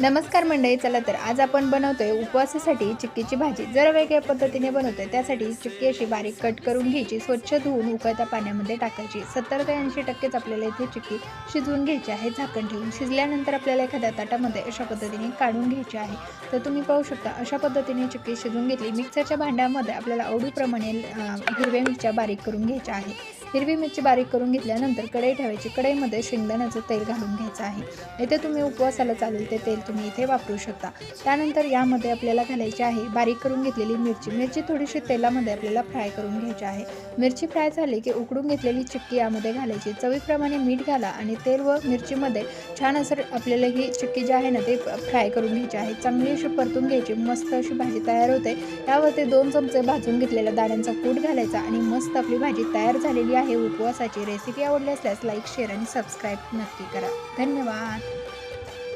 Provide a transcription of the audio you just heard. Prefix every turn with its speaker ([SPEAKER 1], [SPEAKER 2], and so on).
[SPEAKER 1] नमस्कार मंडळी चला तर आज आपण बनवतोय उपवासासाठी चिक्कीची भाजी. जर वेगळ्या पद्धतीने बनवतोय त्यासाठी चिक्की अशी बारीक कट करून घ्यायची स्वच्छ धुवून उकळत्या पाण्यामध्ये टाकायची. सत्तर ते ऐंशी टक्केच आपल्याला इथे चिक्की शिजवून घ्यायची आहे झाकण ठेवून. शिजल्यानंतर आपल्याला एखाद्या ताटामध्ये अशा पद्धतीने काढून घ्यायची आहे. तर तुम्ही पाहू शकता अशा पद्धतीने चिक्की शिजवून घेतली. मिक्सरच्या भांड्यामध्ये आपल्याला आवडीप्रमाणे हिरव्या मिरच्या बारीक करून घ्यायच्या आहे. हिरवी मिरची बारीक करून घेतल्यानंतर कढई ठेवायची. कढईमध्ये शेंगदाण्याचं तेल घालून घ्यायचं आहे. इथे तुम्ही उपवासाला चालेल ते तेल तुम्ही इथे वापरू शकता. त्यानंतर यामध्ये आपल्याला घालायची आहे बारीक करून घेतलेली मिरची. मिरची थोडीशी तेलामध्ये आपल्याला फ्राय करून घ्यायची आहे. मिरची फ्राय झाली की उकडून घेतलेली चिक्की यामध्ये घालायची. चवीप्रमाणे मीठ घाला आणि तेल व मिरचीमध्ये छान असं आपल्याला ही चिक्की जी आहे ना ते फ्राय करून घ्यायची आहे. चांगली अशी परतून घ्यायची. मस्त अशी भाजी तयार होते. त्यावरती दोन चमचे भाजून घेतलेल्या दाण्यांचा कूट घालायचा आणि मस्त आपली भाजी तयार झालेली आहे उपवासाची रेसिपी आवडली असल्यास लाईक शेअर आणि सबस्क्राईब नक्की करा. धन्यवाद.